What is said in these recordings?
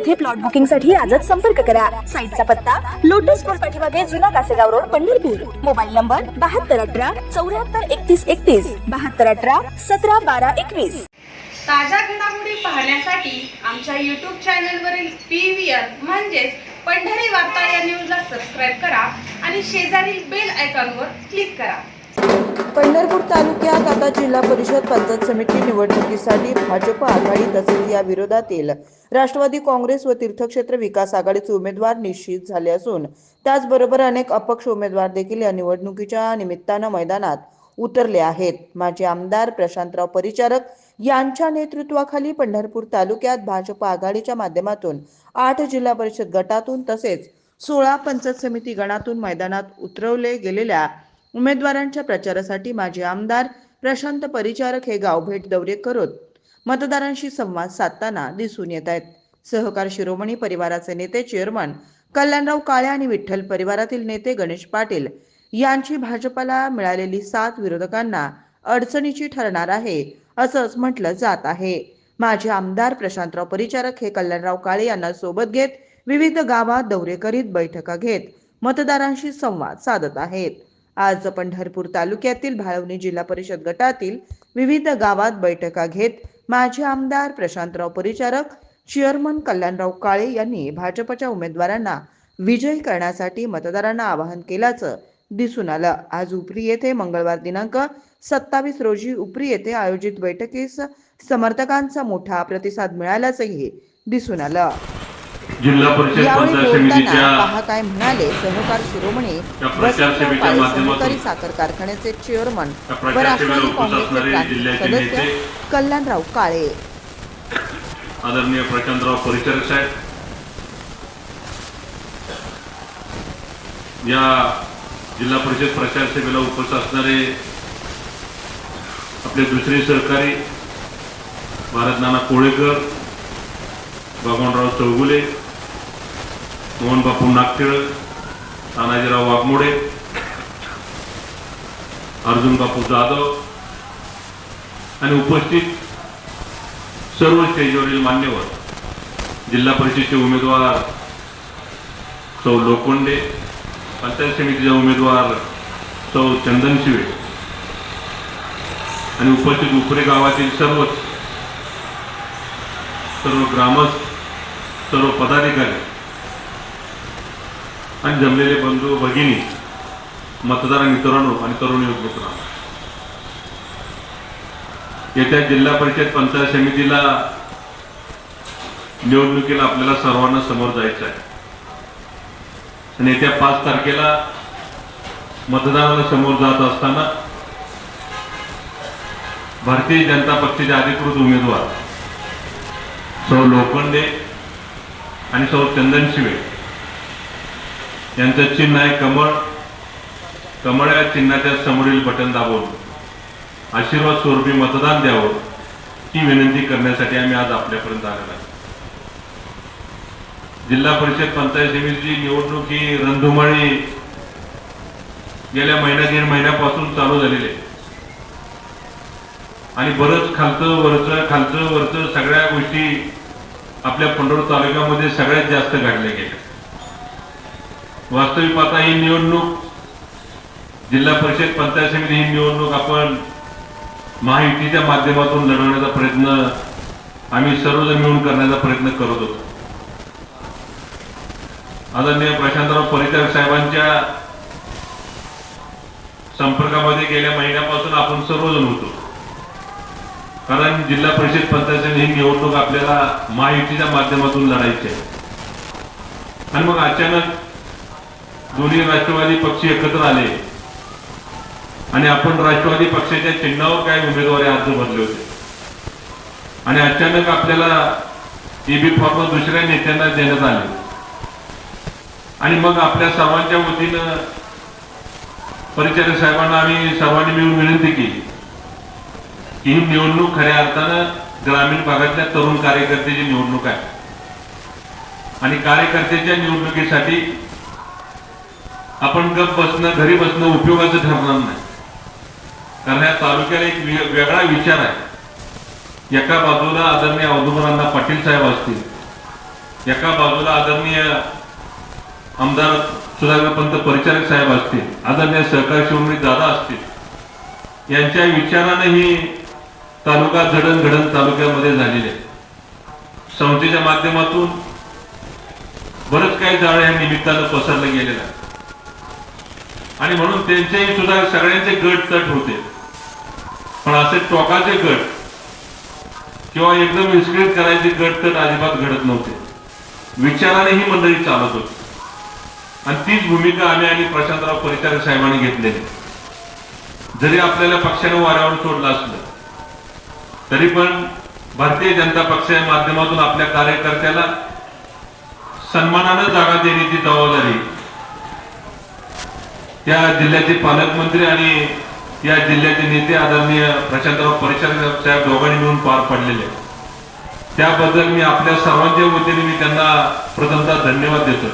येथे प्लॉट बुकिंगसाठी आजच संपर्क करा. साईटचा पत्ता लोटस स्कूल पाठीमागे जुना Kasegaon road Pandharpur. Mobile number बहात्तर अठरा चौऱ्याहत्तर एकतीस एकतीस बहात्तर अठरा सतरा बारा एकवीस. ताज्या घडामोडी पाहण्यासाठी आमच्या यूट्यूब चॅनलवरील पी व्ही आर म्हणजेच पंढरी वार्ता या न्यूजला सबस्क्राईब करा आणि शेजारील बेल आयकॉनवर क्लिक करा. पंढरपूर तालुक्यात आता जिल्हा परिषद पंचायत समिती निवडणुकीसाठी भाजप आघाडी तसेच या विरोधातील राष्ट्रवादी काँग्रेस व तीर्थक्षेत्र विकास आघाडीचे उमेदवार निश्चित झाले असून त्याचबरोबर अनेक अपक्ष उमेदवार देखील या निवडणुकीच्या निमित्तानं मैदानात उतरले आहेत. माजी आमदार प्रशांतराव परिचारक यांच्या नेतृत्वाखाली पंढरपूर तालुक्यात भाजप आघाडीच्या माध्यमातून आठ जिल्हा परिषद गटातून तसेच सोळा पंचायत समिती गणातून मैदानात उतरवले गेलेल्या उमेदवारांच्या प्रचारासाठी माजी आमदार प्रशांत परिचारक हे गावभेट दौरे करत मतदारांशी संवाद साधताना दिसून येत आहेत. सहकार शिरोमणी परिवाराचे नेते चेअरमन कल्याणराव काळे आणि विठ्ठल परिवारातील नेते गणेश पाटील यांची भाजपाला मिळालेली साथ विरोधकांना अडचणीची ठरणार आहे असंच म्हटलं जात आहे. माजी आमदार प्रशांतराव परिचारक हे कल्याणराव काळे यांना सोबत घेत विविध गावात दौरे करीत बैठका घेत मतदारांशी संवाद साधत आहेत. आज पंढरपूर तालुक्यातील भाळवणी जिल्हा परिषद गटातील विविध गावात बैठका घेत माजी आमदार प्रशांतराव परिचारक चेअरमन कल्याणराव काळे यांनी भाजपच्या उमेदवारांना विजयी करण्यासाठी मतदारांना आवाहन केल्याचं दिसून आलं. आज उपरी येथे मंगळवार दिनांक सत्तावीस रोजी उपरी येथे आयोजित बैठकीस समर्थकांचा मोठा प्रतिसाद मिळाल्याचंही दिसून आलं. जिल्हा परिषद यावेळी बोलताना समितीच्या पहा काय म्हणाले सहकार शिरोमणी सहकारी साखर कारखान्याचे चेअरमन व राष्ट्रवादी काँग्रेसचे सदस्य कल्याणराव काळे. आदरणीय प्रशांतराव परिचारक साहेब. या जिल्हा परिषद प्रचार सभेला उपस्थित असणारे आपले दुसरे सहकारी भारत नाना कोळेकर भगवानराव चौगुले मोहन बापू नागटिळ तानाजीराव वाघमोडे अर्जुन बापू जाधव आणि उपस्थित सर्व स्टेजवरील मान्यवर जिल्हा परिषदेचे उमेदवार सौ लोखंडे पंचायत समितीचे उमेदवार सौ चंदन शिवे आणि उपस्थित उपरे गावातील सर्वच सर्व ग्रामस्थ सर्व पदाधिकारी आणि जमलेले बंधू भगिनी मतदार मित्रांनो आणि तरुण युवक मित्रांनो येत्या जिल्हा परिषद पंचायत समितीला निवडणुकीला आपल्याला सर्वांना समोर जायचं आहे. आणि येत्या पाच तारखेला मतदानाला समोर जात असताना भारतीय जनता पक्षाचे अधिकृत उमेदवार सौ लोखंडे आणि सौ चंदन शिवे यांचं चिन्ह आहे कमळ. कमळ या चिन्हाच्या समोरील बटन दाबून आशीर्वाद स्वरूपी मतदान द्यावं ही विनंती करण्यासाठी आम्ही आज आपल्यापर्यंत आलेलो आहे जिल्हा परिषद पंचायत समितीची निवडणूक ही रणधुमाळी गेल्या महिन्या दीड महिन्यापासून चालू झालेली आहे. आणि बरंच खालचं वरचं खालचं वरचं सगळ्या गोष्टी आपल्या पंढरपूर तालुक्यामध्ये सगळ्यात जास्त घडल्या गेल्या. वास्तविक पाहता ही निवडणूक जिल्हा परिषद पंचायत समिती ही निवडणूक आपण महायुतीच्या माध्यमातून लढवण्याचा प्रयत्न आम्ही सर्वजण मिळून करण्याचा प्रयत्न करत होतो. आदरणीय प्रशांतराव परिचार साहेबांच्या संपर्कामध्ये गेल्या महिन्यापासून आपण सर्वजण होतो. कारण जिल्हा परिषद पंचायत समिती ही निवडणूक आपल्याला महायुतीच्या माध्यमातून लढायची आहे. आणि मग अचानक दोन्ही राष्ट्रवादी पक्ष एकत्र आले. आणि आपण राष्ट्रवादी पक्षाच्या चिन्हावर काय उमेदवारी अर्ज भरले होते. आणि अचानक आपल्याला एबी फॉर्म दुसऱ्या नेत्यांना देण्यात आले. आणि मग आपल्या सर्वांच्या वतीनं परिचारक साहेबांना आम्ही सर्वांनी मिळून विनंती केली की ही निवडणूक खऱ्या अर्थानं ग्रामीण भागातल्या तरुण कार्यकर्त्याची निवडणूक आहे. आणि कार्यकर्त्याच्या निवडणुकीसाठी आपण गप बसणं घरी बसणं उपयोगाचं ठरणार नाही. कारण या तालुक्याला एक वेगळा विचार आहे. एका बाजूला आदरणीय औदुबरांना पाटील साहेब असतील. एका बाजूला आदरणीय आमदार सुधाकरपंत परिचारक साहेब असतील. आदरणीय सहकारी शिवमणी दादा असतील. यांच्या विचारानं ही तालुका जडणघडण तालुक्यामध्ये झालेली आहे. संस्थेच्या माध्यमातून बरंच काही जाळं या निमित्तानं पसरलं गेलेलं आहे. आणि म्हणून त्यांचेही सुद्धा सगळ्यांचे गट तट होते. पण असे टोकाचे गट किंवा एकदम विस्कळीत करायचे गट तट अजिबात घडत नव्हते. विचाराने ही मंडळी चालत होती. आणि तीच भूमिका आम्ही आणि प्रशांतराव परिचारक साहेबांनी घेतलेली. जरी आपल्याला पक्षाने वाऱ्यावर सोडलं असलं तरी पण भारतीय जनता पक्षाच्या माध्यमातून आपल्या कार्यकर्त्याला सन्मानानं जागा देण्याची जबाबदारी त्या जिल्ह्याचे पालकमंत्री आणि या जिल्ह्याचे नेते आदरणीय प्रशांतराव परिचारक साहेब दोघांनी मिळून पार पडलेले त्याबद्दल मी आपल्या सर्वांच्या वतीने मी त्यांना प्रथमतः धन्यवाद देतो.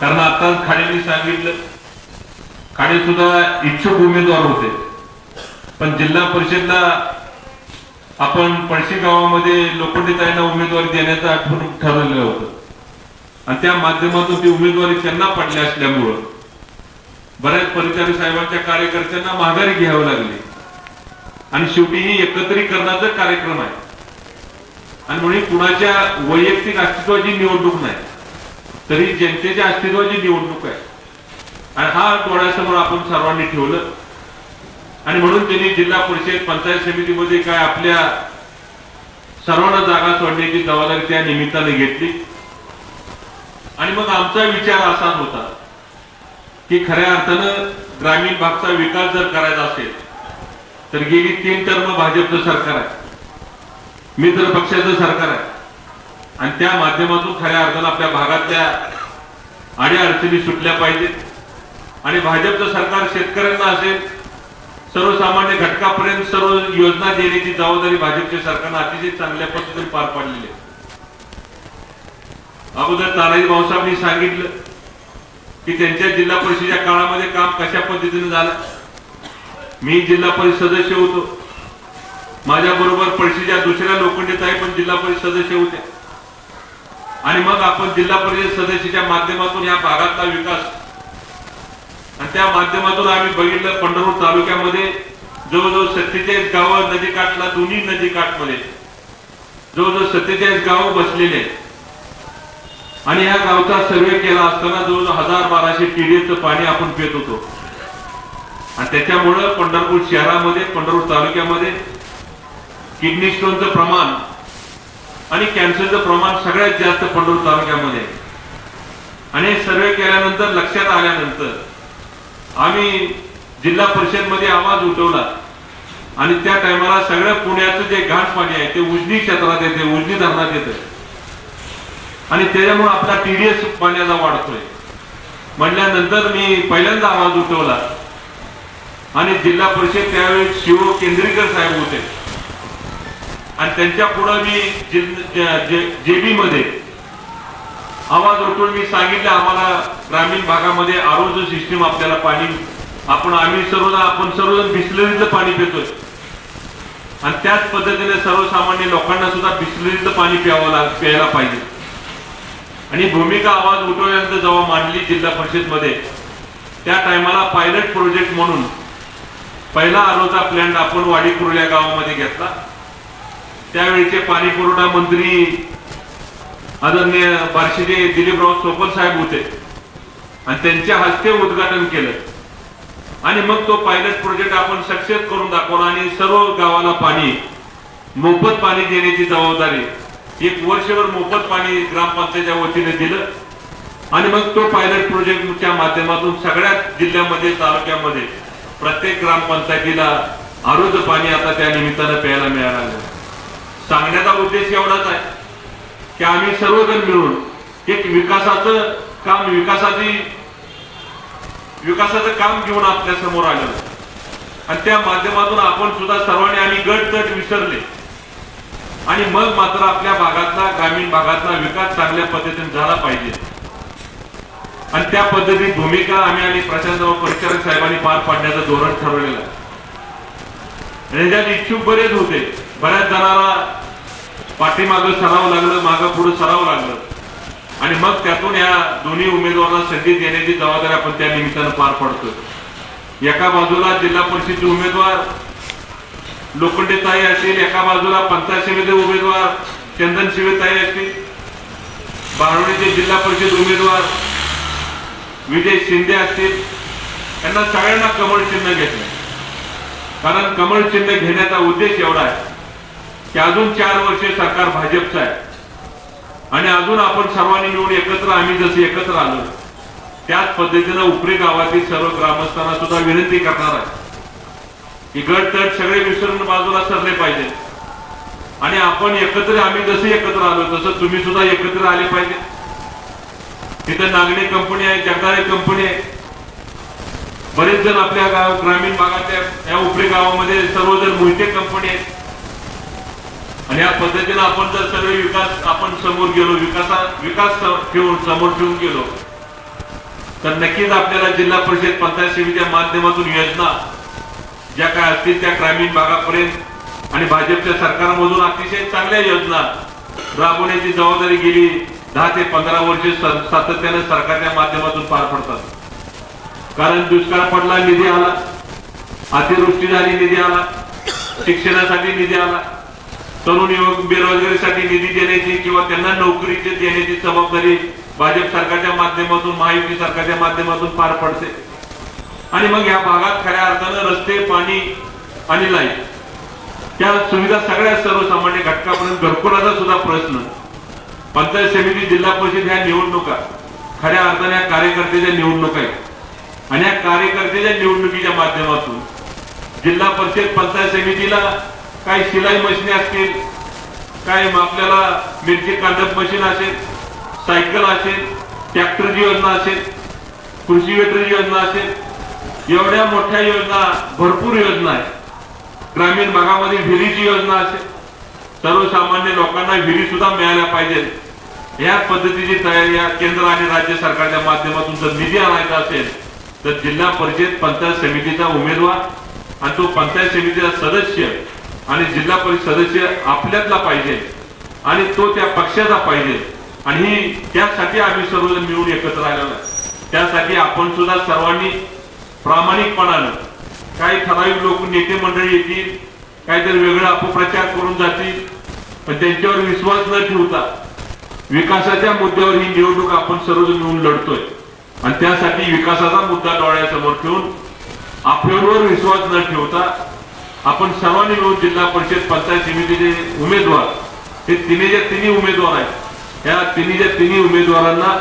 कारण आता खाडेंनी सांगितलं खाडे सुद्धा इच्छुक उमेदवार होते. पण जिल्हा परिषदला आपण पळशी गावामध्ये लोखंडीताईंना उमेदवारी देण्याचं आठवण ठरवलेलं होतं. आणि त्या माध्यमातून ती उमेदवारी त्यांना पडली असल्यामुळं बऱ्याच परिचारी साहेबांच्या कार्यकर्त्यांना माघारी घ्यावं लागली. आणि शेवटी ही एकत्रीकरणाचा कार्यक्रम आहे. आणि म्हणून कुणाच्या वैयक्तिक अस्तित्वाची निवडणूक नाही तरी जनतेच्या अस्तित्वाची निवडणूक आहे. आणि हा डोळ्यासमोर आपण सर्वांनी ठेवलं. आणि म्हणून त्यांनी जिल्हा परिषद पंचायत समितीमध्ये काय आपल्या सर्वांना जागा सोडण्याची जबाबदारी त्या निमित्ताने घेतली. आणि मग आमचा विचार असा होता. की खऱ्या अर्थानं ग्रामीण भागचा विकास जर करायचा असेल तर गेली तीन टर्म भाजपचं सरकार आहे. मित्र पक्षाचं सरकार आहे. आणि त्या माध्यमातून खऱ्या अर्थानं आपल्या भागातल्या आणि अडचणी सुटल्या पाहिजेत. आणि भाजपचं सरकार शेतकऱ्यांना असेल सर्वसामान्य घटकापर्यंत सर्व योजना देण्याची जबाबदारी भाजपच्या सरकारनं अतिशय चांगल्या पद्धतीने पार पाडलेली आहे. अगोदर तानाजी भाऊसाहेबांनी सांगितलं की त्यांच्या जिल्हा परिषदेच्या काळामध्ये काम कशा पद्धतीने झालं? मी जिल्हा परिषद सदस्य होतो. माझ्या बरोबर परिषदेच्या दुसऱ्या लोखंडीताई पण जिल्हा परिषद सदस्य होत्या. आणि मग आपण जिल्हा परिषद सदस्याच्या माध्यमातून या भागातला विकास आणि त्या माध्यमातून आम्ही बघितलं पंढरपूर तालुक्यामध्ये जवळजवळ सत्तेचाळीस गावं नदीकाठला दोन्ही नदीकाठमध्ये जवळजवळ सत्तेचाळीस गावं बसलेले आहेत. आणि या गावचा सर्वे केला असताना जवळजवळ हजार बाराशे टीडीएचं पाणी आपण पित होतो. आणि त्याच्यामुळं पंढरपूर शहरामध्ये पंढरपूर तालुक्यामध्ये किडनी स्टोनचं प्रमाण आणि कॅन्सरचं प्रमाण सगळ्यात जास्त पंढरपूर तालुक्यामध्ये. आणि सर्वे केल्यानंतर लक्षात आल्यानंतर आम्ही जिल्हा परिषदमध्ये आवाज उठवला. आणि त्या टायमाला सगळं पुण्याचं जे घाट पाणी आहे ते उजनी क्षेत्रात येते उजनी धरणात येतं. आणि त्याच्यामुळे आपला टीडीएस पाण्याचा वाढतोय. म्हणल्यानंतर मी पहिल्यांदा आवाज उठवला. आणि जिल्हा परिषद त्यावेळी शिव केंद्रीकर साहेब होते. आणि त्यांच्या पुढे मी जेबी मध्ये आवाज उठवून मी सांगितलं आम्हाला ग्रामीण भागामध्ये आरोग्य सिस्टीम आपल्याला पाणी आपण आम्ही सर्व आपण सर्वजण बिस्लरीचं पाणी पितोय. आणि त्याच पद्धतीने सर्वसामान्य लोकांना सुद्धा बिस्लरीचं पाणी प्यावं लाग प्यायला पाहिजे. आणि भूमिका आवाज उठवल्यानंतर जेव्हा मांडली जिल्हा परिषदमध्ये त्या टायमाला पायलट प्रोजेक्ट म्हणून पहिला आरोचा प्लॅन आपण वाडी कुर्ल्या गावामध्ये घेतला. त्यावेळीचे पाणी पुरवठा मंत्री आदरणीय बार्शीचे दिलीपराव सोपल साहेब होते. आणि त्यांच्या हस्ते उद्घाटन केलं. आणि मग तो पायलट प्रोजेक्ट आपण सक्सेस करून दाखवला आणि सर्व गावाला पाणी मोफत पाणी देण्याची जबाबदारी एक वर्षभर मोफत पाणी ग्रामपंचायतच्या वतीने दिलं. आणि मग तो पायलट प्रोजेक्टच्या माध्यमातून सगळ्याच जिल्ह्यामध्ये तालुक्यामध्ये प्रत्येक ग्रामपंचायतीला आरोग्य पाणी आता त्या निमित्तानं प्यायला मिळालं सांगण्याचा उद्देश एवढाच आहे की आम्ही सर्वजण मिळून एक विकासाचं काम विकासाची विकासाचं काम घेऊन आपल्यासमोर आलं आणि त्या माध्यमातून आपण सुद्धा सर्वांनी आम्ही गट गट विसरले. आणि मग मात्र आपल्या भागातला ग्रामीण भागातला विकास चांगल्या पद्धतीने झाला पाहिजे. आणि त्या पद्धतीत भूमिका आम्ही आणि प्रशांतराव परिचारक साहेबांनी पार पाडण्याचं धोरण ठरवलेलं आहे. आणि त्यात इच्छुक बरेच होते. बऱ्याच जणांना पाठीमागं सरावं लागलं मागं पुढे सरावं लागलं. आणि मग त्यातून या दोन्ही उमेदवारांना संधी देण्याची जबाबदारी आपण त्या निमित्तानं पार पडतो एका बाजूला जिल्हा परिषदेचे उमेदवार लोखंडेताई असतील एका बाजूला पंचायत समिती उमेदवार चंदन शिवे ताई असतील बारवणीचे जिल्हा परिषद उमेदवार विजय शिंदे असतील यांना सगळ्यांना कमळ चिन्ह घेतलं कारण कमळ चिन्ह घेण्याचा उद्देश एवढा आहे की अजून चार वर्षे सरकार भाजपचं आहे. आणि अजून आपण सर्वांनी मिळून एकत्र आम्ही जसे एकत्र आलो त्याच पद्धतीनं उपरी गावातील सर्व ग्रामस्थांना सुद्धा विनंती करणार आहे. की गट तर सगळे विसरून बाजूला सरले पाहिजे. आणि आपण एकत्र आम्ही जसे एकत्र आलो तसं तुम्ही सुद्धा एकत्र आले पाहिजे. तिथं नागणे कंपनी आहे जगदाळे कंपनी आहे. बरेच जण आपल्या गाव ग्रामीण भागातल्या या उपरी गावामध्ये सर्वजण मोहिते कंपनी आहेत. आणि या पद्धतीनं आपण जर सगळे विकास आपण समोर गेलो विकासा विकास ठेवून समोर ठेवून गेलो तर नक्कीच आपल्याला जिल्हा परिषद पंचायत समितीच्या माध्यमातून योजना ज्या काय असतील त्या ग्रामीण भागापर्यंत आणि भाजपच्या सरकारमधून अतिशय चांगल्या योजना राबवण्याची जबाबदारी गेली दहा ते पंधरा वर्षे सातत्याने सरकारच्या माध्यमातून पार पडतात. कारण दुष्काळ पडला निधी आला. अतिवृष्टी झाली निधी आला. शिक्षणासाठी निधी आला. तरुण युवक बेरोजगारीसाठी निधी देण्याची किंवा त्यांना नोकरीची देण्याची जबाबदारी भाजप सरकारच्या माध्यमातून महायुती सरकारच्या माध्यमातून पार पडते. आणि मग या भागात खऱ्या अर्थानं रस्ते पाणी आणि लाइट त्या सुविधा सगळ्या सर्वसामान्य घटकापर्यंत घरकुलाचा सुद्धा प्रश्न. पंचायत समिती जिल्हा परिषद ह्या निवडणुका खऱ्या अर्थाने या कार्यकर्त्याच्या निवडणुका आहेत. आणि या कार्यकर्त्याच्या निवडणुकीच्या माध्यमातून जिल्हा परिषद पंचायत समितीला काही शिलाई मशीन असतील काय आपल्याला मिरची कांदप मशीन असेल सायकल असेल ट्रॅक्टरची योजना असेल कृषी वेटरची योजना असेल एवढ्या मोठ्या योजना भरपूर योजना आहेत. ग्रामीण भागामध्ये विहिरीची योजना असेल. सर्वसामान्य लोकांना विहिरी सुद्धा मिळाल्या पाहिजेत. या पद्धतीची तयारी या केंद्र आणि राज्य सरकारच्या माध्यमातून जर निधी आणायचा असेल तर जिल्हा परिषद पंचायत समितीचा उमेदवार आणि तो पंचायत समितीचा सदस्य आणि जिल्हा परिषद सदस्य आपल्यातला पाहिजे आणि तो त्या पक्षाचा पाहिजे. आणि त्यासाठी आम्ही सर्वजण मिळून एकत्र आलेलो आहे त्यासाठी आपण सुद्धा सर्वांनी प्रामाणिकपणानं. काही ठराविक लोक नेते मंडळी येतील काहीतरी वेगळा अपप्रचार करून जातील पण त्यांच्यावर विश्वास न ठेवता विकासाच्या मुद्द्यावर ही निवडणूक आपण सर्वजण मिळून लढतोय. आणि त्यासाठी विकासाचा मुद्दा डोळ्यासमोर ठेवून आपल्यावर विश्वास न ठेवता आपण सर्वांनी मिळून जिल्हा परिषद पंचायत समितीचे उमेदवार हे तिन्हीच्या तिन्ही उमेदवार आहेत. या तिन्हीच्या तिन्ही उमेदवारांना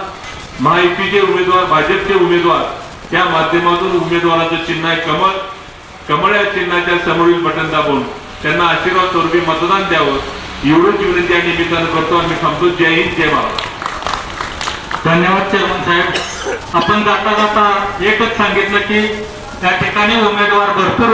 महायुतीचे उमेदवार भाजपचे उमेदवार त्या माध्यमातून उमेदवाराचं चिन्ह आहे. कमळ कमळ या चिन्हाच्या समोरील बटन दाबून त्यांना आशीर्वाद स्वरूपी मतदान द्यावं. एवढंच विनंती या निमित्तानं करतो. आणि थांबतो. जय हिंद जय महाराज धन्यवाद चेअरमन साहेब. आपण जाता जाता एकच सांगितलं की त्या ठिकाणी उमेदवार भरपूर